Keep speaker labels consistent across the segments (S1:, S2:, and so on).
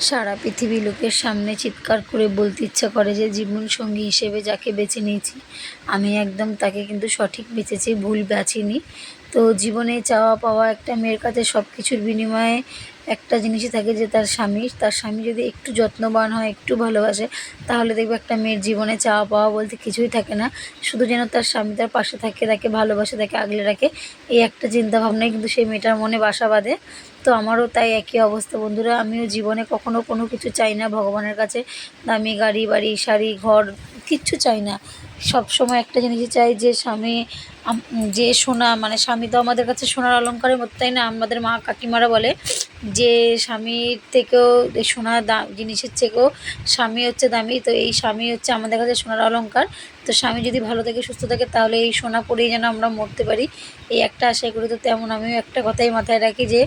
S1: সারা পৃথিবী লোকের সামনে চিৎকার করে বলতে ইচ্ছা করে যে জীবন সঙ্গী হিসেবে যাকে বেছে নিয়েছি, আমি একদম তাকে কিন্তু সঠিক বেছেছি, ভুল বাছিনি। তো জীবনে চাওয়া পাওয়া একটা মেয়ের কাছে সব কিছুর বিনিময়ে একটা জিনিসই থাকে যে তার স্বামী। তার স্বামী যদি একটু যত্নবান হয়, একটু ভালোবাসে, তাহলে দেখবে একটা মেয়ের জীবনে চাওয়া পাওয়া বলতে কিছুই থাকে না। শুধু যেন তার স্বামী তার পাশে থাকে, তাকে ভালোবাসে, তাকে আগলে রাখে, এই একটা চিন্তা ভাবনাই কিন্তু সেই মেয়েটার মনে বাসা বাঁধে। তো আমারও তাই একই অবস্থা বন্ধুরা। আমিও জীবনে কখনো কোনো কিছু চাই না, ভগবানের কাছে। দামি গাড়ি, বাড়ি, শাড়ি, ঘর, কিচ্ছু চাই না। সব সময় একটা জিনিসই চাই যে স্বামী যে সোনা মানে স্বামী তো আমাদের কাছে সোনার অলঙ্কারের মতো, তাই না? আমাদের মা কাকিমারা বলে যে স্বামীর থেকেও এই সোনার দাম জিনিসের থেকেও স্বামী হচ্ছে দামি, তো এই স্বামী হচ্ছে আমাদের কাছে সোনার অলংকার তো স্বামী যদি ভালো থাকে, সুস্থ থাকে, তাহলে এই সোনা পরেই যেন আমরা মরতে পারি। এই একটা আশাই করি, তো তেমন আমিও একটা কথাই মাথায় রাখি যে,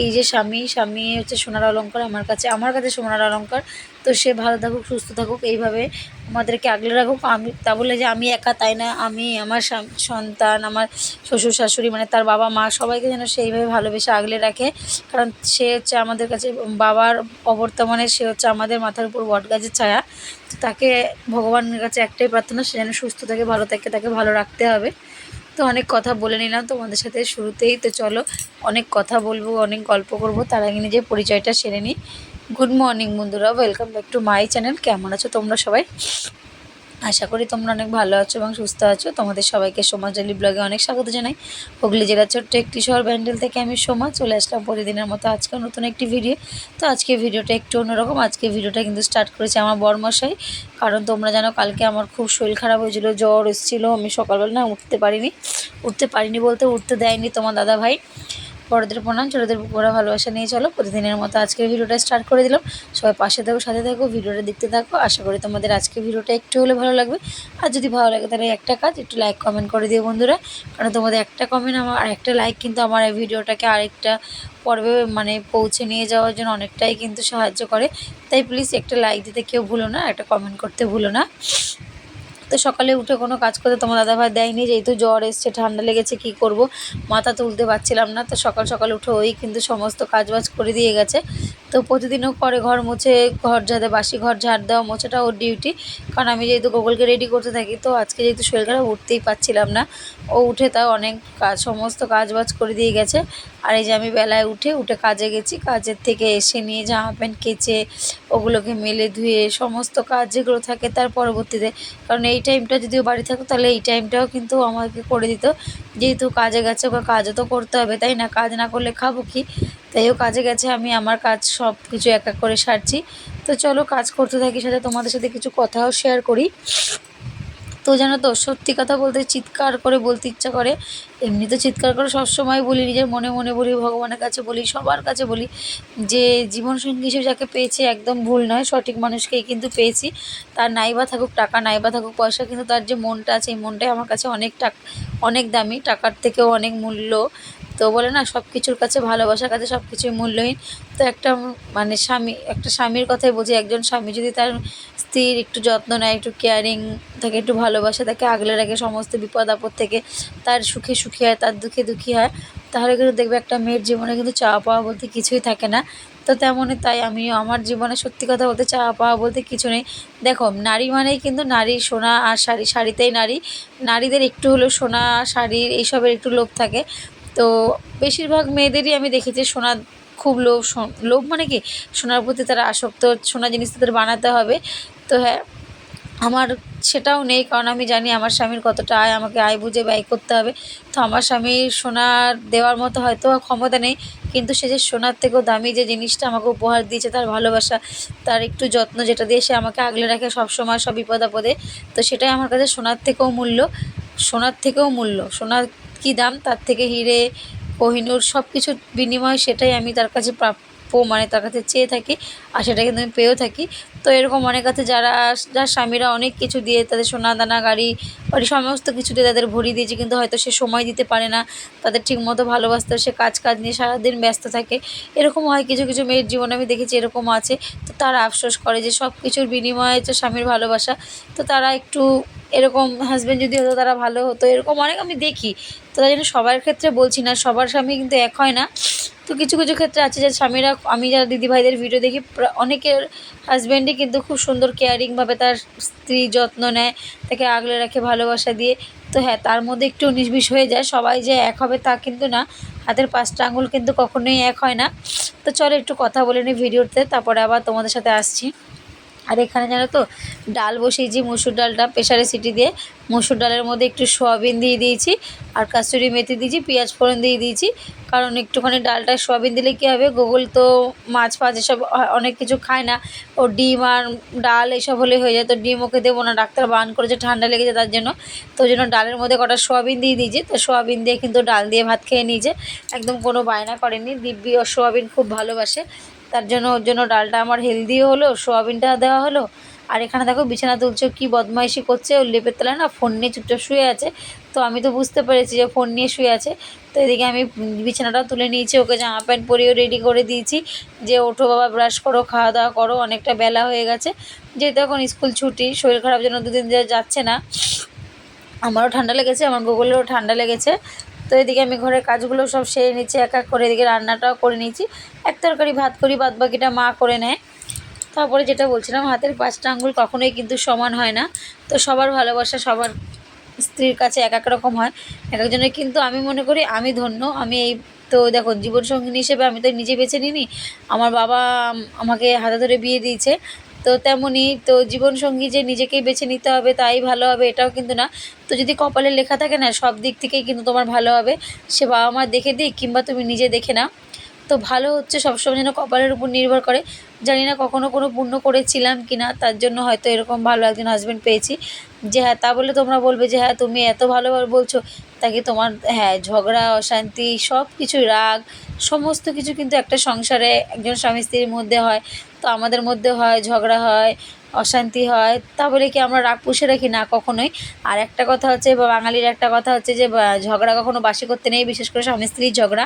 S1: এই যে স্বামী স্বামী হচ্ছে সোনার অলঙ্কার আমার কাছে আমার কাছে সোনার অলঙ্কার তো সে ভালো থাকুক, সুস্থ থাকুক, এইভাবে আমাদেরকে আগলে রাখুক। আমি, তা বলে যে আমি একা, তাই না? আমি, আমার সন্তান, আমার শ্বশুর, শাশুড়ি মানে তার বাবা, মা, সবাইকে যেন সেইভাবে ভালোবেসে আগলে রাখে। কারণ সে হচ্ছে আমাদের কাছে, বাবার অবর্তমানে সে হচ্ছে আমাদের মাথার উপর বটগাছের ছায়া। তো তাকে ভগবানের কাছে একটাই প্রার্থনা, সে যেন সুস্থ থাকে, ভালো থাকে, তাকে ভালো রাখতে হবে। তো অনেক কথা বলে নিলাম তোমাদের সাথে শুরুতেই। তো চলো, অনেক কথা বলব, অনেক গল্প করব। তার আগে নিজের পরিচয়টা সেরে নিই। গুড মর্নিং বন্ধুরা welcome back to my channel কেমন আছো তোমরা সবাই? আশা করি তোমরা অনেক ভালো আছো এবং সুস্থ আছো। তোমাদের সবাইকে সমাজালি ব্লগে অনেক স্বাগত জানাই। হুগলি জেলার ছোট্ট একটি শহর ব্যান্ডেল থেকে আমি সোমা চলে আসলাম প্রতিদিনের মতো আজকে নতুন একটি ভিডিও তো আজকে ভিডিওটা একটু অন্যরকম। আজকে ভিডিওটা কিন্তু স্টার্ট করেছে আমার বরমশাই। কারণ তোমরা জানো, কালকে আমার খুব শরীর খারাপ হয়েছিল, জ্বর এসেছিল। আমি সকালবেলা না উঠতে পারিনি। উঠতে পারিনি বলতে উঠতে দেয়নি তোমার দাদা ভাই বড়দের প্রণাম, ছোটোদের পুরো ভালোবাসা নিয়ে চলো। প্রতিদিনের মতো আজকের ভিডিওটা স্টার্ট করে দিলাম। সবাই পাশে থাকো, সাথে থাকো, ভিডিওটা দেখতে থাকো। আশা করি তোমাদের আজকের ভিডিওটা একটু হলে ভালো লাগবে। আর যদি ভালো লাগে তাহলে একটা কাজ, একটু লাইক কমেন্ট করে দিও বন্ধুরা। কারণ তোমাদের একটা কমেন্ট আমার, আর একটা লাইক কিন্তু আমার এই ভিডিওটাকে আরেকটা পর্বে মানে পৌঁছে নিয়ে যাওয়ার জন্য অনেকটাই কিন্তু সাহায্য করে। তাই প্লিজ একটা লাইক দিতে কেউ ভুলো না, একটা কমেন্ট করতে ভুলো না। তো সকালে উঠে কোনো কাজ করতে তোমার দাদাভাই দেয়নি, যেহেতু জ্বর এসছে, ঠান্ডা লেগেছে, কি করব? মাথা তুলতে পারছিলাম না, তো সকাল সকাল উঠে ওই কিন্তু সমস্ত কাজবাজ করে দিয়ে গেছে। তো প্রতিদিনও করে ঘর মুছে, ঘর ঝাড়ে, বাসি ঘর ঝাড় দেওয়া মোছাটা ওর ডিউটি কারণ আমি যেহেতু গোগলকে রেডি করতে থাকি, তো আজকে যেহেতু শরীর খারাপ উঠতেই পারছিলাম না, ও উঠে তাও অনেক কাজ, সমস্ত কাজ বাজ করে দিয়ে গেছে। আর এই যে আমি বেলায় উঠে উঠে কাজে গেছি। কাজের থেকে এসে নিয়ে জামা প্যান্ট কেচে ওগুলোকে মেলে ধুয়ে সমস্ত কাজ যেগুলো থাকে তার পরবর্তীতে। কারণ এই টাইমটা যদিও বাড়ি থাকতো, তাহলে এই টাইমটাও কিন্তু আমাকে করে দিত। যেহেতু কাজে গেছে, ওকে কাজও তো করতে হবে, তাই না? কাজ না করলে খাব কি? তাইও কাজে গেছে, আমি আমার কাজ সব কিছু এক এক করে সারছি। তো চলো, কাজ করতে থাকি সাথে। তোমাদের সাথে কিছু কথাও শেয়ার করি। তো যেন তো, সত্যি কথা বলতে চিৎকার করে বলতে ইচ্ছা করে এমনি তো চিৎকার করে সবসময় বলি, নিজের মনে মনে বলি, ভগবানের কাছে বলি, সবার কাছে বলি যে, জীবনসঙ্গী হিসেবে যাকে পেয়েছি একদম ভুল নয়, সঠিক মানুষকেই কিন্তু পেয়েছি। তার নাইবা থাকুক টাকা নাইবা থাকুক পয়সা, কিন্তু তার যে মনটা আছে, এই মনটাই আমার কাছে অনেক টাকা, অনেক দামি, টাকার থেকেও অনেক মূল্য। তো বলে না সব কিছুর কাছে ভালোবাসার কাছে সব কিছুই মূল্যহীন। তো একটা মানে স্বামী, একটা স্বামীর কথাই বলছি একজন স্বামী যদি তার স্ত্রীর একটু যত্ন নেয়, একটু কেয়ারিং তাকে একটু ভালোবাসে তাকে আগলে রাখে, সমস্ত বিপদ আপদ থেকে তার সুখে সুখী হয়, তার দুঃখে দুঃখী হয়, তাহলে কিন্তু দেখবে একটা মেয়ের জীবনে কিন্তু চাওয়া পাওয়া বলতে কিছুই থাকে না। তো তেমনই তাই আমিও আমার জীবনে সত্যি কথা বলতে চাওয়া পাওয়া বলতে কিছু নেই। দেখো, নারী মানেই কিন্তু নারী, সোনা আর শাড়ি, শাড়িতেই নারী। নারীদের একটু হলেও সোনা, শাড়ির এইসবের একটু লোভ থাকে। তো বেশিরভাগ মেয়েদেরই আমি দেখেছি সোনা খুব লোভ লোভ মানে কি? সোনার প্রতি তারা আসক্ত, সোনা জিনিস তাদের বানাতে হবে। তো হ্যাঁ আমার সেটাও নেই, কারণ আমি জানি আমার স্বামীর কতটা আয়, আমাকে আয় বুঝে ব্যয় করতে হবে। তো আমার স্বামীর সোনার দেওয়ার মতো হয়তো ক্ষমতা নেই, কিন্তু সে যে সোনার থেকেও দামি যে জিনিসটা আমাকে উপহার দিয়েছে, তার ভালোবাসা, তার একটু যত্ন যেটা দিয়ে সে আমাকে আগলে রাখে সব সময়, সব বিপদ আপদে, তো সেটাই আমার কাছে সোনার থেকেও মূল্য, সোনার থেকেও মূল্য, সোনার কী দাম? তার থেকে হিরে কোহিনুর সব কিছুর বিনিময়ে সেটাই আমি তার কাছে প্রাপ্য মানে তার কাছে চেয়ে থাকি আর সেটা কিন্তু আমি পেয়েও থাকি। তো এরকম অনেক আছে যারা যার স্বামীরা অনেক কিছু দিয়ে তাদের সোনা দানা গাড়ি বাড়ি সমস্ত কিছু দিয়ে তাদের ভরিয়ে দিয়েছে কিন্তু হয়তো সে সময় দিতে পারে না। তাদের ঠিকমতো ভালোবাসতে, সে কাজ কাজ নিয়ে সারাদিন ব্যস্ত থাকে। এরকম হয় কিছু কিছু মেয়ের জীবনে আমি দেখেছি এরকম আছে। তো তারা আফসোস করে যে সব কিছুর বিনিময়ে হচ্ছে স্বামীর ভালোবাসা। তো তারা একটু এরকম হাজব্যান্ড যদি হতো, তারা ভালো হতো। এরকম অনেক আমি দেখি। তো তাই জন্য সবার ক্ষেত্রে বলছি না, সবার স্বামী কিন্তু এক হয় না। তো কিছু কিছু ক্ষেত্রে আছে যে স্বামীরা, আমি যারা দিদিভাইদের ভিডিও দেখি অনেকের হাজব্যান্ডই কিন্তু খুব সুন্দর কেয়ারিংভাবে তার স্ত্রী যত্ন নেয়, তাকে আগলে রাখে, ভালোবাসা দিয়ে। তো হ্যাঁ তার মধ্যে একটু উনিশ বিশ হয়ে যায়, সবাই যে এক হবে তা কিন্তু না। হাতের পাঁচটা আঙুল কিন্তু কখনোই এক হয় না। তো চলো একটু কথা বলে নিই ভিডিওতে তারপরে আবার তোমাদের সাথে আসছি। আর এখানে জানো তো, ডাল বসিয়েছি, মুসুর ডালটা প্রেশারে সিটি দিয়ে। মুসুর ডালের মধ্যে একটু সোয়াবিন দিয়ে দিয়েছি, আর কাস্তুরি মেথি দিয়েছি, পেঁয়াজ ফোড়ন দিয়ে দিয়েছি। কারণ একটুখানি ডালটা সোয়াবিন দিলে কী হবে, গোগল তো মাছ ফাছ এসব অনেক কিছু খায় না। ও ডিম আর ডাল এসব হলে হয়ে যায়, তো ডিম ওকে দেবো না, ডাক্তার বান করেছে, ঠান্ডা লেগেছে তার জন্য। তো জন্য ডালের মধ্যে কটা সোয়াবিন দিয়ে দিয়েছি, তো সোয়াবিন দিয়ে কিন্তু ডাল দিয়ে ভাত খেয়ে নিয়েছে। একদম কোনো বায়না করেনি, দিব্যি ও সোয়াবিন খুব ভালোবাসে। তার জন্য, ওর জন্য ডালটা আমার হেলদিও হলো, সোয়াবিনটা দেওয়া হলো। আর এখানে দেখো বিছানা তুলছে, কী বদমাইশি করছে, ওর লেপের তলায় না ফোন নিয়ে চুপচাপ শুয়ে আছে। তো আমি তো বুঝতে পেরেছি যে ফোন নিয়ে শুয়ে আছে। তো এদিকে আমি বিছানাটাও তুলে নিয়েছি, ওকে জামা প্যান্ট পরিয়েও রেডি করে দিয়েছি। যে ওঠো বাবা ব্রাশ করো, খাওয়া দাওয়া করো, অনেকটা বেলা হয়ে গেছে। যেহেতু এখন স্কুল ছুটি, শরীর খারাপ জন্য দুদিন যাচ্ছে না। আমারও ঠান্ডা লেগেছে, আমার গুগলেরও ঠান্ডা লেগেছে। তো এদিকে আমি ঘরের কাজগুলো সব সেরে নিচ্ছি, এক এক করে এদিকে রান্নাটাও করে নিয়েছি। এক তরকারি, ভাত করি, বাদ বাকিটা মা করে নেয়। তারপরে যেটা বলছিলাম, হাতের পাঁচটা আঙুল কখনোই কিন্তু সমান হয় না। তো সবার ভালোবাসা, সবার স্ত্রীর কাছে এক এক রকম হয়। এক একজনের কিন্তু আমি মনে করি আমি ধন্য, আমি এই তো দেখো জীবনসঙ্গিনী হিসেবে আমি তো নিজে বেছে নিইনি। আমার বাবা আমাকে হাতে ধরে বিয়ে দিয়েছে। তো তেমনই তো জীবনসঙ্গী যে নিজেকেই বেছে নিতে হবে তাই ভালো হবে এটাও কিন্তু না। তো যদি কপালে লেখা থাকে না, সব দিক থেকেই কিন্তু তোমার ভালো হবে। সে বাবা মা দেখে দিক কিংবা তুমি নিজে দেখে না তো ভালো হচ্ছে সবসময় যেন কপালের উপর নির্ভর করে। জানি না কখনো কোনো পুণ্য করেছিলাম কি না, তার জন্য হয়তো এরকম ভালো একজন হাজব্যান্ড পেয়েছি। যে হ্যাঁ তা বলে তোমরা বলবে যে হ্যাঁ তুমি এত ভালোভাবে বলছো। তাকে তোমার হ্যাঁ ঝগড়া, অশান্তি সব কিছু রাগ, সমস্ত কিছু কিন্তু একটা সংসারে একজন স্বামী স্ত্রীর মধ্যে হয়। তো আমাদের মধ্যে হয়, ঝগড়া হয়, অশান্তি হয়। তা বলে কি আমরা রাগ পুষে রাখি? না, কখনোই। আর একটা কথা হচ্ছে বাঙালির একটা কথা হচ্ছে যে ঝগড়া কখনো বাসি করতে নেই, বিশেষ করে স্বামী স্ত্রীর ঝগড়া।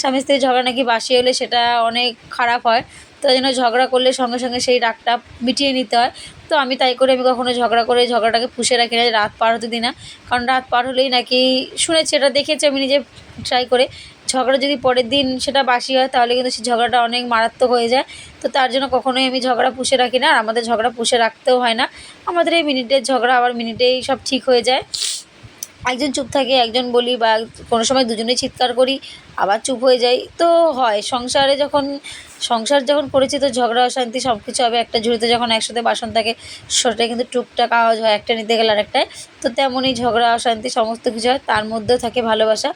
S1: স্বামী স্ত্রীর ঝগড়া নাকি বাসি হলে সেটা অনেক খারাপ হয়। তো জন্য ঝগড়া করলে সঙ্গে সঙ্গে সেই রাগটা মিটিয়ে নিতে হয়। তো আমি তাই করে আমি কখনো ঝগড়া করে ঝগড়াটাকে পুষে রাখি না রাত পার হতে দিই না। কারণ রাত পার হলেই নাকি শুনেছি, এটা দেখেছি আমি নিজে ট্রাই করে। ঝগড়া যদি পরের দিন সেটা বাসি হয়, তাহলে কিন্তু সেই ঝগড়াটা অনেক মারাত্মক হয়ে যায়। তো তার জন্য কখনোই আমি ঝগড়া পুষে রাখি না, আর আমাদের ঝগড়া পুষে রাখতেও হয় না। আমাদের এই মিনিটের ঝগড়া আবার মিনিটেই সব ঠিক হয়ে যায়। একজন চুপ থাকে, একজন বলি বা কোনো সময় দুজনেই চিৎকার করি আবার চুপ হয়ে যাই। তো হয়, সংসারে যখন, সংসার যখন করেছি তো ঝগড়া, অশান্তি সব কিছু হবে। একটা ঝুড়িতে যখন একসাথে বাসন থাকে, সেটা কিন্তু টুকটাক আওয়াজ হয়, একটা নিতে গেলে আরেকটায় তো তেমনই ঝগড়া, অশান্তি সমস্ত কিছু হয়, তার মধ্যেও থাকে ভালোবাসা।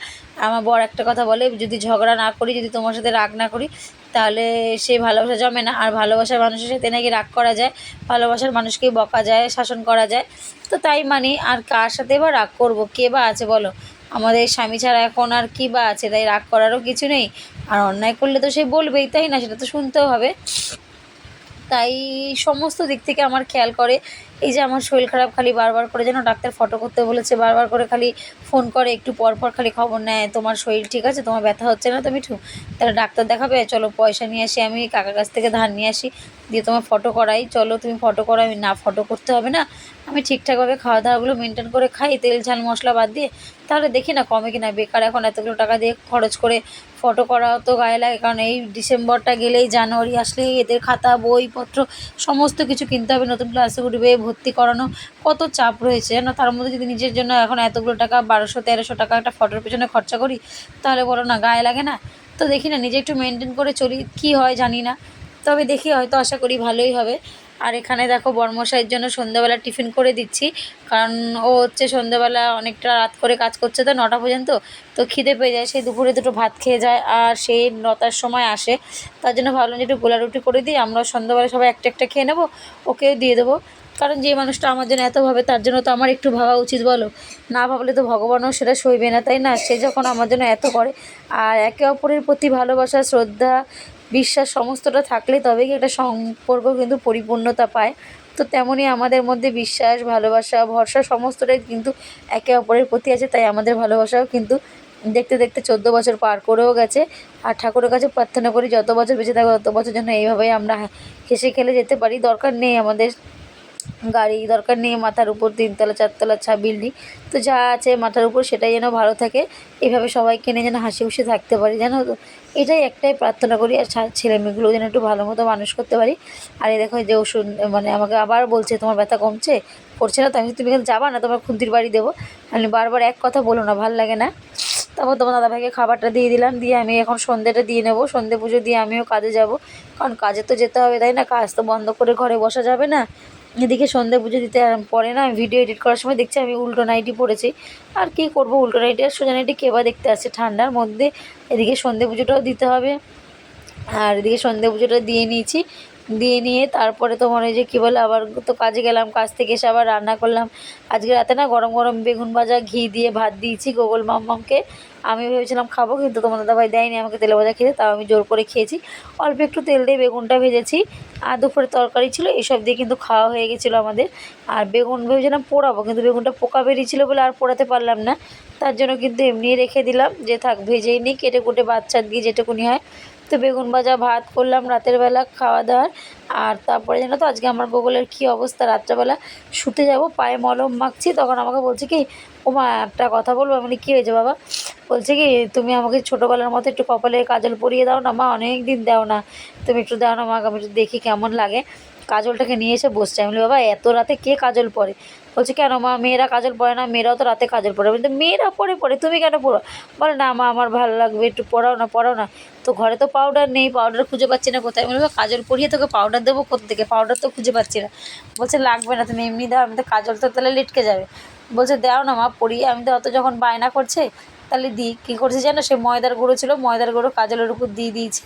S1: আমার বর একটা কথা বলে, যদি ঝগড়া না করি, যদি তোমার সাথে রাগ না করি, তাহলে সেই ভালোবাসা জমে না। আর ভালোবাসার মানুষের সাথে নাকি রাগ করা যায়, ভালোবাসার মানুষকেই বকা যায়, শাসন করা যায়। তো তাই মানি, আর কার সাথে বা রাগ করব? কে বা আছে বলো? আমাদের স্বামী ছাড়া এখন আর কী বা আছে? তাই রাগ করারও কিছু নেই। আর অন্যায় করলে তো সে বলবেই, তাই না? সেটা তো শুনতেও হবে। তাই সমস্ত দিক থেকে আমার খেয়াল করে। এই যে আমার শরীর খারাপ, খালি বারবার করে যেন ডাক্তার ফটো করতে বলেছে, বারবার করে খালি ফোন করে, একটু পর পর খালি খবর নেয়, তোমার শরীর ঠিক আছে? তোমার ব্যথা হচ্ছে না তো মিঠু? তাহলে ডাক্তার দেখাবে, চলো পয়সা নিয়ে আসি আমি, কাকার কাছ থেকে ধার নিয়ে আসি, দিয়ে তোমার ফটো করাই। চলো, তুমি ফটো করো, আমি না, ফটো করতে হবে না। আমি ঠিকঠাকভাবে খাওয়া দাওয়াগুলো মেনটেন করে খাই, তেল, ঝাল, মশলা বাদ দিয়ে। তাহলে দেখি না কমে কিনা, বেকার এখন এতগুলো টাকা দিয়ে খরচ করে ফটো করাও তো গায়ে লাগে, কারণ এই ডিসেম্বরটা গেলেই, জানুয়ারি আসলেই এদের খাতা, বইপত্র, সমস্ত কিছু কিনতে হবে নতুন ক্লাসে উঠবে, ভর্তি করানো। কত চাপ রয়েছে জানো? তার মধ্যে যদি নিজের জন্য এখন এতগুলো টাকা, বারোশো, তেরোশো টাকা একটা ফটোর পেছনে খরচা করি, তাহলে বলো না গায়ে লাগে না? তো দেখি না, নিজে একটু মেনটেন করে চলি, কী হয় জানি না। তবে দেখি হয়তো আশা করি ভালোই হবে। আর এখানে দেখো বর্মশাইয়ের জন্য সন্ধ্যাবেলা টিফিন করে দিচ্ছি। কারণ ও হচ্ছে সন্ধ্যাবেলা অনেকটা রাত করে কাজ করছে তো নটা পর্যন্ত, তো খিদে পেয়ে যায়। সেই দুপুরে দুটো ভাত খেয়ে যায় আর সেই নটার সময় আসে। তার জন্য ভাবলাম যে একটু গোলা রুটি করে দিই আমরা সন্ধ্যাবেলা সবাই একটা একটা খেয়ে নেব, ওকেও দিয়ে দেবো। কারণ যে মানুষটা আমার জন্য এত ভাবে, তার জন্য তো আমার একটু ভাবা উচিত বলো। না ভাবলে তো ভগবানও সেটা সইবে না, তাই না? সে যখন আমার জন্য এত করে, আর একে অপরের প্রতি ভালোবাসা, শ্রদ্ধা বিশ্বাস সমস্তটা থাকলে তবেই একটা সম্পর্ক কিন্তু পরিপূর্ণতা পায়। তো তেমনই আমাদের মধ্যে বিশ্বাস, ভালোবাসা, ভরসা সমস্তটাই কিন্তু একে অপরের প্রতি আছে, তাই আমাদের ভালোবাসাও কিন্তু দেখতে দেখতে চোদ্দ বছর পার করেও গেছে। আর ঠাকুরের কাছে প্রার্থনা করি, যত বছর বেঁচে থাকো, তত বছর যেন এইভাবেই আমরা হেসে খেলে যেতে পারি। দরকার নেই আমাদের গাড়ি দরকার নেই, মাথার উপর তিনতলা, চারতলা ছা বিল্ডিং তো যা আছে মাথার উপর সেটাই যেন ভালো থাকে। এভাবে সবাইকে নিয়ে যেন হাসি খুশি থাকতে পারি, জানো তো? এটাই একটাই প্রার্থনা করি, আর ছেলে মেয়েগুলো যেন একটু ভালো মতো মানুষ করতে পারি। আর এই দেখো যে ওষুধ মানে আমাকে আবার বলছে, তোমার ব্যথা কমছে? করছে না তো? আমি তুমি এখানে যাবা না? তোমার খুন্তির বাড়ি দেবো? আমি বারবার এক কথা বলো না, ভালো লাগে না। তারপর তোমার দাদাভাইকে খাবারটা দিয়ে দিলাম, দিয়ে আমি এখন সন্ধ্যেটা দিয়ে নেব। সন্ধ্যে পুজো দিয়ে আমিও কাজে যাব। কারণ কাজে তো যেতে হবে, তাই না? কাজ তো বন্ধ করে ঘরে বসা যাবে না। এদিকে সন্ধ্যা পুজো দিতে পরে না আমি ভিডিও এডিট করার সময় দেখছি আমি উল্টো নাইটি পড়েছি। আর কি করব উল্টো নাইটি আর সোজা নাইটি কেবা দেখতে আসছে ঠান্ডার মধ্যে। এদিকে সন্ধ্যে পুজোটাও দিতে হবে। আর এদিকে সন্ধ্যে পুজোটা দিয়ে নিয়েছি। দিয়ে নিয়ে তারপরে তোমার ওই যে কী বলে, আবার তো কাজে গেলাম, কাজ থেকে এসে আবার রান্না করলাম। আজকে রাতে না গরম গরম বেগুন ভাজা, ঘি দিয়ে ভাত দিয়েছি গোগল মাম্মামকে। আমি ভেবেছিলাম খাব, কিন্তু তোমার দাদাভাই দেয়নি আমাকে তেলে ভাজা খেতে, তাও আমি জোর করে খেয়েছি। অল্প একটু তেল দিয়ে বেগুনটা ভেজেছি। আর দুপুরে তরকারি ছিল, এসব দিয়ে কিন্তু খাওয়া হয়ে গেছিল আমাদের। আর বেগুন ভেবেছিলাম পোড়াবো, কিন্তু বেগুনটা পোকা বেরিয়েছিলো বলে আর পোড়াতে পারলাম না। তার জন্য কিন্তু এমনি রেখে দিলাম, যে থাক, ভেজেই নিই কেটে কুটে বাচ্চা দিয়ে যেটুকুনি হয়। তো বেগুন ভাজা ভাত করলাম রাতের বেলা খাওয়া দাওয়ার। আর তারপরে জানো তো, আজকে আমার গোগলের কী অবস্থা? রাত্রেবেলা শুতে যাব, পায়ে মলম মাখছি, তখন আমাকে বলছে কি, ওমা, একটা কথা বলব। আমি কী হয়েছে বাবা? বলছে কি, তুমি আমাকে ছোটোবেলার মতো একটু কপালে কাজল পরিয়ে দাও না মা অনেক দিন দাও না। তুমি একটু দাও না মা আমি একটু দেখি কেমন লাগে। কাজলটাকে নিয়ে এসে বসছে। আমি বাবা, এত রাতে কে কাজল পরে বলছে, কেন মা, মেয়েরা কাজল পরে না, মেয়েরাও তো রাতে কাজল পরে বলতে মেয়েরা পরে পরে তুমি কেন পড়ো? বলে, না মা, আমার ভালো লাগবে, একটু পড়াও না পড়াও না। তো ঘরে তো পাউডার নেই পাউডার খুঁজে পাচ্ছি না কোথায়। বলব কাজল পরিয়ে তোকে পাউডার দেবো কোথা থেকে পাউডার তো খুঁজে পাচ্ছি না। বলছে, লাগবে না, তুমি এমনি দাও, আমি তো কাজল তো তাহলে লিটকে যাবে। বলছে, দাও না মা পরিয়ে আমি তো অত যখন বায়না করছে, তাহলে দিই। কী করছে জানো, সে ময়দার গুঁড়ো ছিল, ময়দার গুঁড়ো কাজলের উপর দিয়ে দিয়েছি।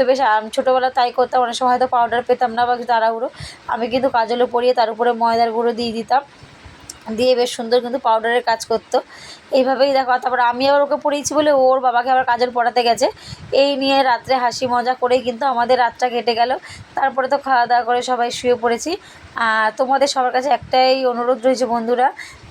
S1: তো বেশ, আমি, ছোটোবেলা তাই করতাম, অনেক সময় হয়তো পাউডার পেতাম না বা তাড়াহুড়ো। আমি কিন্তু কাজলে পরিয়ে তার উপরে ময়দার গুঁড়ো দিয়ে দিতাম। দিয়ে বেশ সুন্দর কিন্তু পাউডারের কাজ করতো। এইভাবেই দেখো, তারপর আমি আবার ওকে পড়িয়েছি বলে ওর বাবাকে আবার কাজল পড়াতে গেছে। এই নিয়ে রাত্রে হাসি মজা করেই কিন্তু আমাদের রাতটা কেটে গেল। তারপরে তো খাওয়া দাওয়া করে সবাই শুয়ে পড়েছি। তোমাদের সবার কাছে একটাই অনুরোধ রয়েছে বন্ধুরা,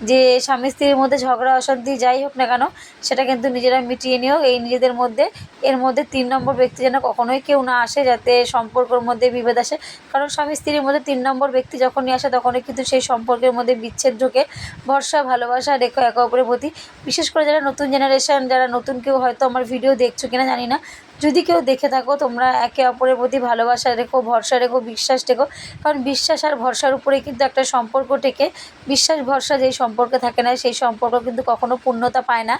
S1: যে স্বামী স্ত্রীর মধ্যে ঝগড়া, অশান্তি যাই হোক না কেন, সেটা কিন্তু নিজেরা মিটিয়ে নিও। এই নিজেদের মধ্যে, এর মধ্যে তিন নম্বর ব্যক্তি যেন কখনোই কেউ না আসে, যাতে সম্পর্কের মধ্যে বিভেদ আসে। কারণ স্বামী স্ত্রীর মধ্যে তিন নম্বর ব্যক্তি যখনই আসে, তখনই কিন্তু সেই সম্পর্কের মধ্যে বিচ্ছেদ ঢোকে। ভরসা, ভালোবাসা, রেখো, একে অপরের প্রতি। বিশেষ করে যারা নতুন জেনারেশন যারা নতুন কেউ হয়তো আমার ভিডিও দেখছ কিনা জানি না যদি কেউ দেখে থাকো, তোমরা একে অপরের প্রতি ভালোবাসা রেখো, ভরসা রেখো, বিশ্বাস রেখো। কারণ বিশ্বাস আর ভরসার উপরে কিন্তু একটা সম্পর্ক টেকে। বিশ্বাস, ভরসা যেই সম্পর্কে থাকে না, সেই সম্পর্ক কিন্তু কখনো পূর্ণতা পায় না।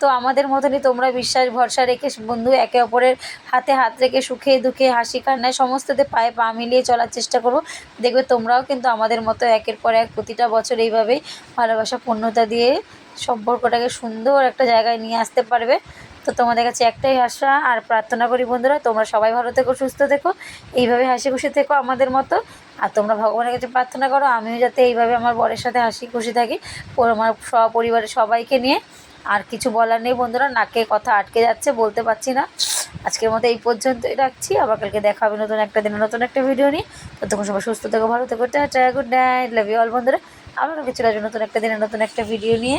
S1: তো আমাদের মতনই তোমরা বিশ্বাস, ভরসা রেখে বন্ধু একে অপরের হাতে হাত রেখে সুখে, দুঃখে, হাসি, কান্নায় সমস্ততে পায়ে পা মিলিয়ে চলার চেষ্টা করো। দেখবে তোমরাও কিন্তু আমাদের মতো একের পর এক প্রতিটা বছর এইভাবেই ভালোবাসা, পূর্ণতা দিয়ে সম্পর্কটাকে সুন্দর একটা জায়গায় নিয়ে আসতে পারবে। তো তোমাদের কাছে একটাই আশা আর প্রার্থনা করি বন্ধুরা, তোমরা সবাই ভালো থেকো, সুস্থ থেকো, এইভাবে হাসি খুশি থেকো আমাদের মতো। আর তোমরা ভগবানের কাছে প্রার্থনা করো, আমিও যাতে এইভাবে আমার বরের সাথে হাসি খুশি থাকি আমার সপরিবারের সবাইকে নিয়ে। আর কিছু বলার নেই বন্ধুরা, নাকে কথা আটকে যাচ্ছে, বলতে পারছি না। আজকের মতো এই পর্যন্তই রাখছি, আবার কালকে দেখা হবে নতুন একটা দিনে নতুন একটা ভিডিও নিয়ে। ততক্ষণ সবাই সুস্থ থেকো, ভালো থেকো, tata good night love you all বন্ধুরা। আবার কালকে চলে নতুন একটা দিনে নতুন একটা ভিডিও নিয়ে।